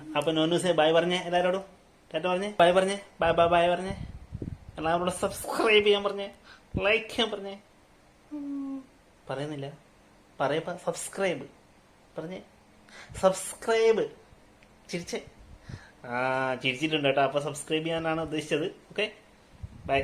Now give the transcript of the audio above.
അപ്പൊ നോനൂസെ ബൈ പറഞ്ഞേ എല്ലാരോടും. ടാറ്റ പറഞ്ഞേ ബൈ പറഞ്ഞേ ബൈ ബൈ ബൈ പറഞ്ഞേ. എല്ലാവരോടും സബ്സ്ക്രൈബ് ചെയ്യാൻ പറഞ്ഞേ ലൈക്ക് ചെയ്യാൻ പറഞ്ഞേ. പറയുന്നില്ല. പറയ സബ്സ്ക്രൈബ് പറഞ്ഞേ. സബ്സ്ക്രൈബ് ചിരിച്ചേ. ആ ചിരിച്ചിട്ടുണ്ട് കേട്ടോ. അപ്പൊ സബ്സ്ക്രൈബ് ചെയ്യാനാണ് ഉദ്ദേശിച്ചത്. Okay bye